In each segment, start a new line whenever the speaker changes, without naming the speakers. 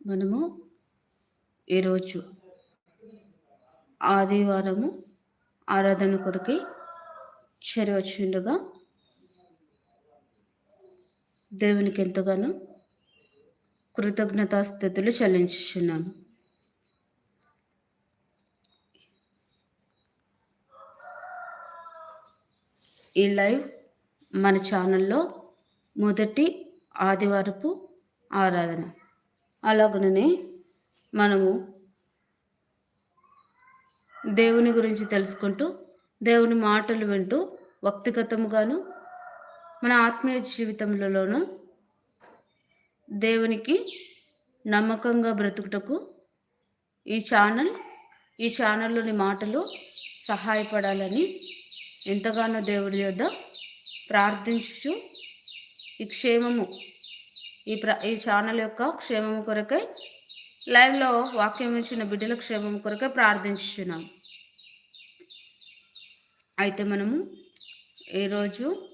మనము ఈరోజు ఆదివారము ఆరాధన కొరకై చేరవచ్చుండగా దేవునికి ఎంతగానో కృతజ్ఞతాస్థితులు చెల్లించుచున్నాను ఈ లైవ్ మన ఛానల్లో మొదటి ఆదివారపు ఆరాధన. అలాగనే మనము దేవుని గురించి తెలుసుకుంటూ దేవుని మాటలు వింటూ వ్యక్తిగతముగాను మన ఆత్మీయ జీవితంలోనూ దేవునికి నమ్మకంగా బ్రతుకుటకు ఈ ఛానల్ ఈ ఛానల్లోని మాటలు సహాయపడాలని ఎంతగానో దేవుడి యొద్ద ప్రార్థించు ఈ క్షేమము ఈ ప్ర ఈ ఛానల్ యొక్క క్షేమము కొరకై లైవ్లో వాక్యం ఇచ్చిన బిడ్డల క్షేమం కొరకై ప్రార్థించున్నాం అయితే మనము ఈరోజు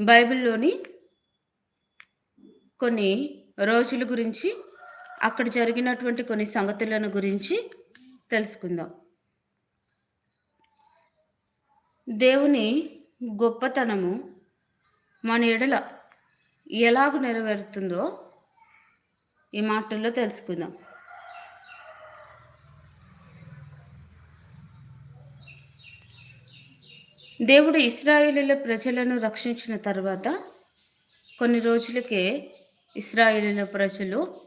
బైబిల్లోని కొన్ని రోజుల గురించి అక్కడ జరిగినటువంటి కొన్ని సంగతులను గురించి తెలుసుకుందాం. దేవుని గొప్పతనము మన ఎడల ఎలాగ నెరవేరుతుందో ఈ మాటల్లో తెలుసుకుందాం. దేవుడు ఇస్రాయేలీల ప్రజలను రక్షించిన తర్వాత కొన్ని రోజులకే ఇస్రాయేలీల ప్రజలు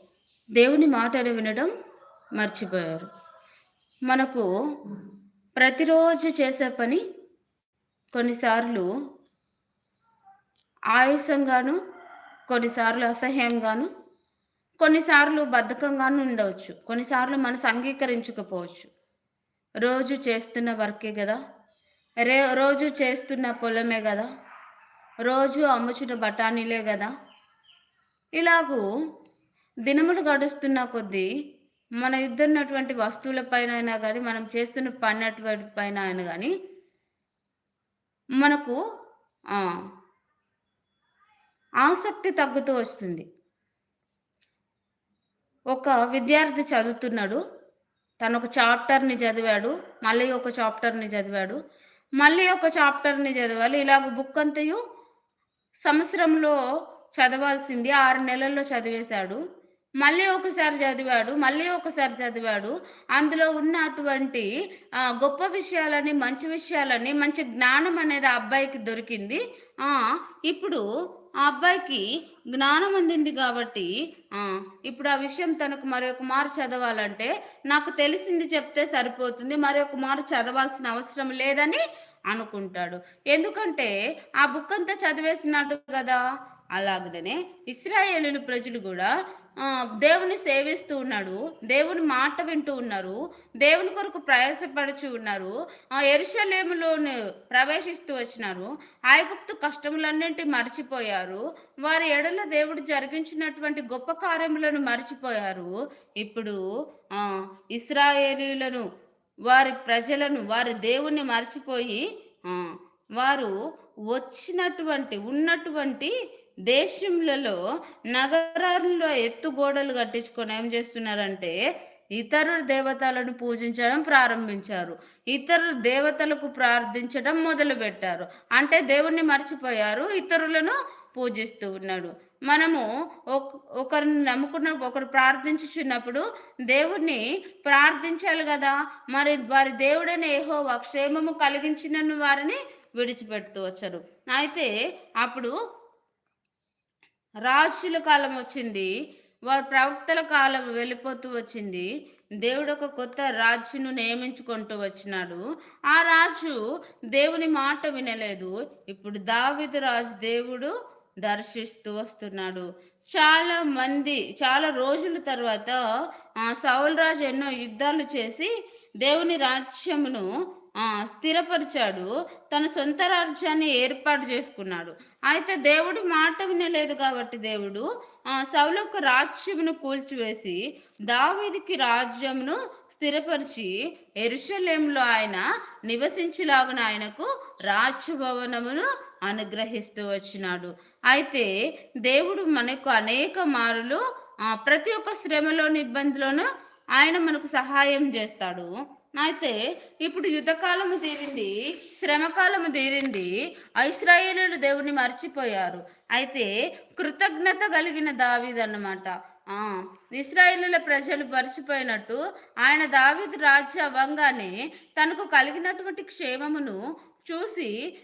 దేవుని మాటలు వినడం మర్చిపోయారు. మనకు ప్రతిరోజు చేసే పని కొన్నిసార్లు ఆయాసంగాను కొన్నిసార్లు అసహ్యంగాను కొన్నిసార్లు బద్ధకంగాను ఉండవచ్చు. కొన్నిసార్లు మనసు అంగీకరించకపోవచ్చు. రోజు చేస్తున్న వర్కే కదా రే రోజు చేస్తున్న పొలమే కదా రోజు అమ్ముచున్న బఠానీలే కదా ఇలాగూ దినములు గడుస్తున్న కొద్దీ మన ఇద్దరున్నటువంటి వస్తువులపైన అయినా కానీ మనం చేస్తున్న పని పైన అయినా కానీ మనకు ఆసక్తి తగ్గుతూ వస్తుంది. ఒక విద్యార్థి చదువుతున్నాడు. తను ఒక చాప్టర్ని చదివాడు. మళ్ళీ ఒక చాప్టర్ని చదివాడు. మళ్ళీ ఒక చాప్టర్ని చదవాలి. ఇలాగ బుక్ అంతయు సంవత్సరంలో చదవాల్సింది ఆరు నెలల్లో చదివేశాడు. మళ్ళీ ఒకసారి చదివాడు. మళ్ళీ ఒకసారి చదివాడు. అందులో ఉన్నటువంటి గొప్ప విషయాలని మంచి విషయాలని మంచి జ్ఞానం అనేది ఆ అబ్బాయికి దొరికింది. ఇప్పుడు ఆ అబ్బాయికి జ్ఞానం అందింది కాబట్టి ఇప్పుడు ఆ విషయం తనకు మరొక మారు చదవాలంటే నాకు తెలిసింది చెప్తే సరిపోతుంది మరొక మారు చదవాల్సిన అవసరం లేదని అనుకుంటాడు. ఎందుకంటే ఆ బుక్ అంతా చదివేసినట్టు కదా? అలాగనే ఇస్రాయేలు ప్రజలు కూడా దేవుని సేవిస్తూ ఉన్నాడు. దేవుని మాట వింటూ ఉన్నారు. దేవుని కొరకు ప్రయాసపడుచు ఉన్నారు. ఆ ఎరుషలేములోని ప్రవేశిస్తూ వచ్చినారు. ఆయగుప్తు కష్టములన్నింటి మర్చిపోయారు. వారి ఎడల దేవుడు జరిగించినటువంటి గొప్ప కార్యములను మర్చిపోయారు. ఇప్పుడు ఇస్రాయేలీలను వారి ప్రజలను వారి దేవుణ్ణి మర్చిపోయి వారు వచ్చినటువంటి ఉన్నటువంటి దేశంలలో నగరాల్లో ఎత్తుగోడలు కట్టించుకొని ఏం చేస్తున్నారంటే ఇతరుల దేవతలను పూజించడం ప్రారంభించారు. ఇతరు దేవతలకు ప్రార్థించడం మొదలుపెట్టారు. అంటే దేవుణ్ణి మర్చిపోయారు ఇతరులను పూజిస్తూ ఉన్నాడు. మనము ఒకరిని నమ్ముకున్న ఒకరు ప్రార్థించుచున్నప్పుడు దేవుణ్ణి ప్రార్థించాలి కదా. మరి వారి దేవుడైన ఏహో క్షేమము కలిగించినను వారిని విడిచిపెడుతూ వచ్చారు అయితే అప్పుడు రాజుల కాలం వచ్చింది. వారి ప్రవక్తల కాలం వెళ్ళిపోతూ వచ్చింది. దేవుడు ఒక కొత్త రాజును నియమించుకుంటూ వచ్చినాడు. ఆ రాజు దేవుని మాట వినలేదు. ఇప్పుడు దావిద రాజు దేవుడు దర్శిస్తూ వస్తున్నాడు. చాలా మంది చాలా రోజుల తర్వాత సౌల్ రాజు ఎన్నో యుద్ధాలు చేసి దేవుని రాజ్యమును స్థిరపరిచాడు. తన సొంత రాజ్యాన్ని ఏర్పాటు చేసుకున్నాడు. అయితే దేవుడు మాట వినలేదు కాబట్టి దేవుడు సౌలకు రాజ్యమును కూల్చివేసి దావీదికి రాజ్యమును స్థిరపరిచి ఎరుషలేంలో ఆయన నివసించులాగున ఆయనకు రాజ్యభవనమును అనుగ్రహిస్తూ వచ్చినాడు. అయితే దేవుడు మనకు అనేక మారులు ప్రతి ఒక్క శ్రమలోని ఇబ్బందిలోనూ ఆయన మనకు సహాయం చేస్తాడు. అయితే ఇప్పుడు యుద్ధకాలము తీరింది శ్రమకాలము తీరింది ఇస్రాయేలీలు దేవుని మర్చిపోయారు. అయితే కృతజ్ఞత కలిగిన దావీదన్నమాట. ఆ, ఇస్రాయేలీల ప్రజలు మర్చిపోయినట్టు ఆయన దావిద్ రాజ్య అవ్వంగానే తనకు కలిగినటువంటి క్షేమమును చూసి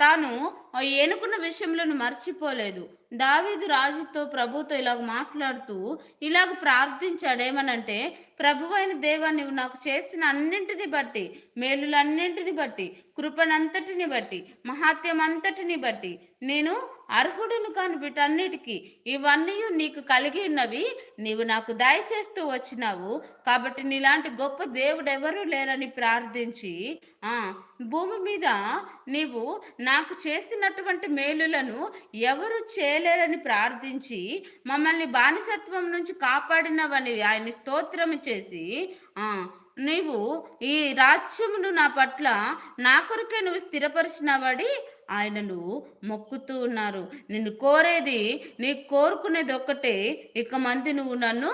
తాను ఏనుకున్న విషయంలో మర్చిపోలేదు. దావీదు రాజుతో ప్రభుతో ఇలాగ మాట్లాడుతూ ఇలాగ ప్రార్థించాడు ఏమనంటే ప్రభువైన దేవా నువ్వు నాకు చేసిన అన్నింటిని బట్టి మేలులన్నింటిని బట్టి కృపనంతటిని బట్టి మహాత్యం అంతటిని బట్టి నేను అర్హుడును కాని వీటన్నిటికీ ఇవన్నీ నీకు కలిగి ఉన్నవి. నీవు నాకు దయచేస్తూ వచ్చినావు. కాబట్టి నీలాంటి గొప్ప దేవుడు ఎవరూ లేరని ప్రార్థించి భూమి మీద నీవు నాకు చేసినటువంటి మేలులను ఎవరు చేయలేరని ప్రార్థించి మమ్మల్ని బానిసత్వం నుంచి కాపాడినవని ఆయన స్తోత్రం చేసి నీవు ఈ రాజ్యమును నా పట్ల నా కొరకే నువ్వు స్థిరపరిచినవాడి ఆయనను మొక్కుతూ ఉన్నారు. నిన్ను కోరేది నీ కోరుకునేది ఒక్కటే. ఇక మంది నువ్వు నన్ను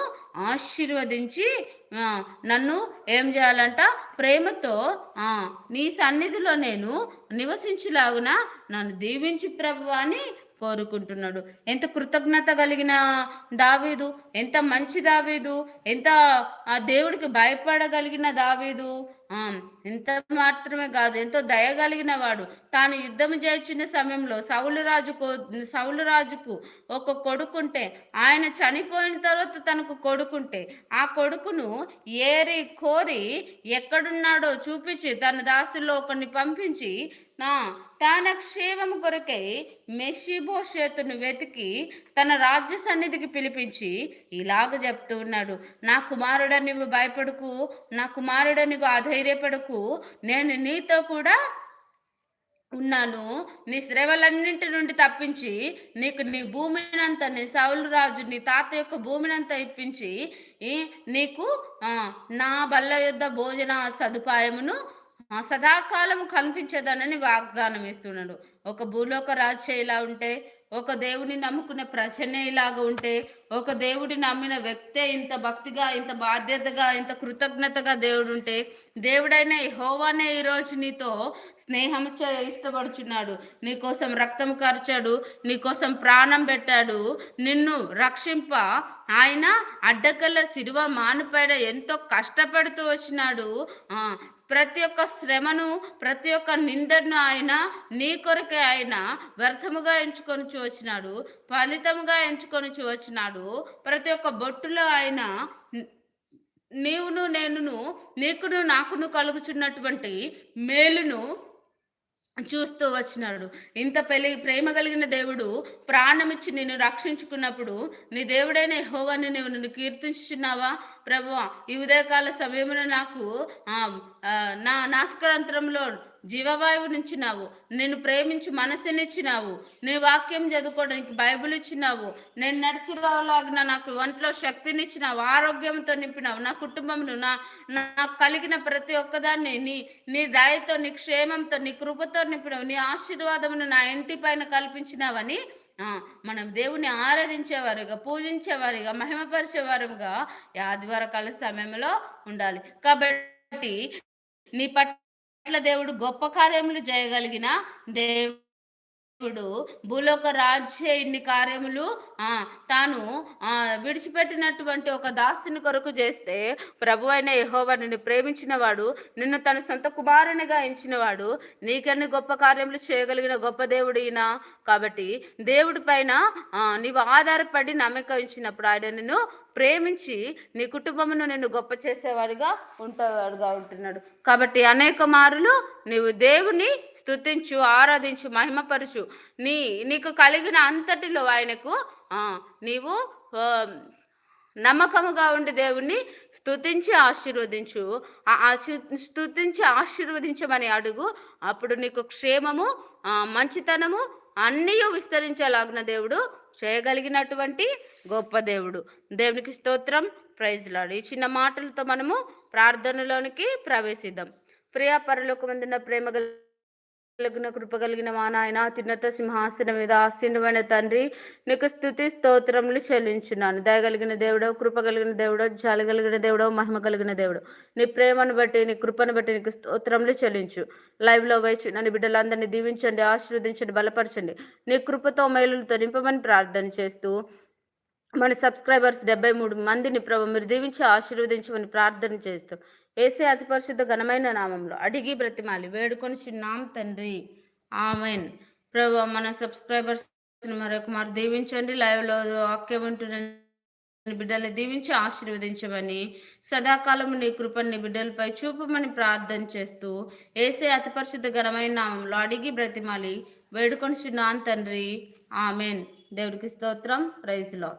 ఆశీర్వదించి నన్ను ఏం చేయాలంట? ప్రేమతో నీ సన్నిధిలో నేను నివసించులాగున నన్ను దీవించు ప్రభు అని కోరుకుంటున్నాడు. ఎంత కృతజ్ఞత కలిగిన దావీదు ఎంత మంచి దావీదు ఎంత ఆ దేవుడికి భయపడగలిగిన దావీదు. ఆ, ఎంత మాత్రమే కాదు ఎంతో దయగలిగిన వాడు. తాను యుద్ధం చేయించిన సమయంలో సౌలు రాజుకు సౌలు రాజుకు ఒక కొడుకుంటే ఆయన చనిపోయిన తర్వాత తనకు కొడుకుంటే ఆ కొడుకును ఏరి కోరి ఎక్కడున్నాడో చూపించి తన దాసుల్లో ఒకరిని పంపించి తన క్షేమం కొరకై మెషిబోషేతును వెతికి తన రాజ్య సన్నిధికి పిలిపించి ఇలాగ చెప్తూ ఉన్నాడు నా కుమారుడ నువ్వు భయపడుకు నా కుమారుడ నువ్వు అధైర్యపడుకు నేను నీతో కూడా ఉన్నాను. నీ శ్రవలన్నింటి నుండి తప్పించి నీకు నీ భూమినంతా నీ సౌలు రాజు నీ తాత యొక్క భూమినంతా ఇప్పించి నీకు నా బల్ల యొద్ద భోజన సదుపాయమును సదాకాలము సదాకాలం వాగ్దానం ఇస్తున్నాడు ఒక భూలోక రాజు ఇలా ఉంటే ఒక దేవుని నమ్ముకునే ప్రజనే ఇలాగ ఉంటే ఒక దేవుడిని నమ్మిన వ్యక్తే ఇంత భక్తిగా ఇంత బాధ్యతగా ఇంత కృతజ్ఞతగా దేవుడు ఉంటే దేవుడైన హోవానే ఈరోజు నీతో స్నేహం చే ఇష్టపడుచున్నాడు. నీకోసం రక్తం ఖర్చాడు నీకోసం ప్రాణం పెట్టాడు. నిన్ను రక్షింప. ఆయన అడ్డకల్ల సిరువ మానుపైడ ఎంతో కష్టపడుతూ వచ్చినాడు. ప్రతి ఒక్క శ్రమను ప్రతి ఒక్క నిందను ఆయన నీ కొరకే ఆయన వ్యర్థముగా ఎంచుకొని వచ్చినాడు ఫలితముగా ఎంచుకొని వచ్చినాడు. ప్రతి ఒక్క బొట్టులో ఆయన నీవును నేనును నీకును నాకును కలుగుచున్నటువంటి మేలును చూస్తూ వచ్చినాడు. ఇంత పెళ్ళి ప్రేమ కలిగిన దేవుడు ప్రాణమిచ్చి నిన్ను రక్షించుకున్నప్పుడు నీ దేవుడైన హోవాన్ని నువ్వు నిన్ను కీర్తించున్నావా ప్రభు ఈ ఉదయకాల సమయంలో నాకు నా నాస్కరంత్రంలో జీవవాయువునిచ్చినావు నేను ప్రేమించి మనసునిచ్చినావు నీ వాక్యం చదువుకోవడానికి బైబిల్ ఇచ్చినావు. నేను నడిచి రావలాగిన నాకు ఒంట్లో శక్తినిచ్చినావు. ఆరోగ్యంతో నింపినావు. నా కుటుంబంను నా నాకు కలిగిన ప్రతి ఒక్కదాన్ని నీ నీ దయతో నీ క్షేమంతో నీ కృపతో నింపినావు. నీ ఆశీర్వాదమును నా ఇంటి పైన కల్పించినావని మనం దేవుని ఆరాధించేవారుగా పూజించేవారుగా మహిమపరిచేవారుగా ఆదివారకాల సమయంలో ఉండాలి. కాబట్టి నీ పట్ల దేవుడు గొప్ప కార్యములు చేయగలిగిన దేవుడు? భూలోక రాజ్య ఇన్ని కార్యములు? ఆ, తాను ఆ, విడిచిపెట్టినటువంటి ఒక దాసుని కొరకు చేస్తే ప్రభు అయిన యెహోవా నిన్ను ప్రేమించిన వాడు నిన్ను తన సొంత కుమారునిగా ఎంచినవాడు నీకెన్ని గొప్ప కార్యములు చేయగలిగిన గొప్ప దేవుడు ఈయన? కాబట్టి దేవుడి పైన ఆ, నీవు ఆధారపడి నమ్మకం ఇచ్చినప్పుడు ఆయన నిన్ను ప్రేమించి నీ కుటుంబమును నిన్ను గొప్ప చేసేవాడిగా ఉంటేవాడుగా ఉంటున్నాడు. కాబట్టి అనేక మారులు నీవు దేవుని స్తుతించు ఆరాధించు మహిమపరచు. నీ నీకు కలిగిన అంతటిలో ఆయనకు నీవు నమ్మకముగా ఉండి దేవుణ్ణి స్తుతించి ఆశీర్వదించు. స్థుతించి ఆశీర్వదించమని అడుగు. అప్పుడు నీకు క్షేమము మంచితనము అన్నీ విస్తరించేలాగిన దేవుడు చేయగలిగినటువంటి గొప్ప దేవుడు. దేవునికి స్తోత్రం. ప్రైజ్లాడు ఈ చిన్న మాటలతో మనము ప్రార్థనలోనికి ప్రవేశిద్దాం. ప్రియ పరలోకమందున్న ప్రేమ కలిగిన కృప కలిగిన మా నాయన అత్యున్నత సింహాసనం మీద ఆసీనమైన తండ్రి నీకు స్థుతి స్తోత్రములు చెల్లించున్నాను. దయగలిగిన దేవుడో కృప కలిగిన దేవుడో జాలగలిగిన దేవుడో మహిమ కలిగిన దేవుడు. నీ ప్రేమను బట్టి నీ కృపను బట్టి నీకు స్తోత్రములు చెల్లించు. లైవ్లో వేచి నన్ను బిడ్డలందరినీ దీవించండి ఆశీర్వదించండి బలపరచండి. నీ కృపతో మేలులతో నింపమని ప్రార్థన చేస్తూ మన సబ్స్క్రైబర్స్ డెబ్బై మూడు మందిని ప్రభు మీరు దీవించి ఆశీర్వదించమని ప్రార్థన చేస్తూ ఏసే అతి పరిశుద్ధ ఘనమైన నామంలో అడిగి బ్రతిమాలి. వేడుకొని చిన్నాం తండ్రి. ఆమెన్. ప్రభు మన సబ్స్క్రైబర్స్ మరొక మరి దీవించండి. లైవ్లో వాక్యం ఉంటున్న బిడ్డల్ని దీవించి ఆశీర్వదించమని సదాకాలం నీ కృపని బిడ్డలపై చూపమని ప్రార్థన చేస్తూ ఏసే అతి పరిశుద్ధ ఘనమైన నామంలో అడిగి బ్రతిమాలి. వేడుకొని చిన్నాం తండ్రి. ఆమెన్. దేవుడికి స్తోత్రం. ప్రైజ్లో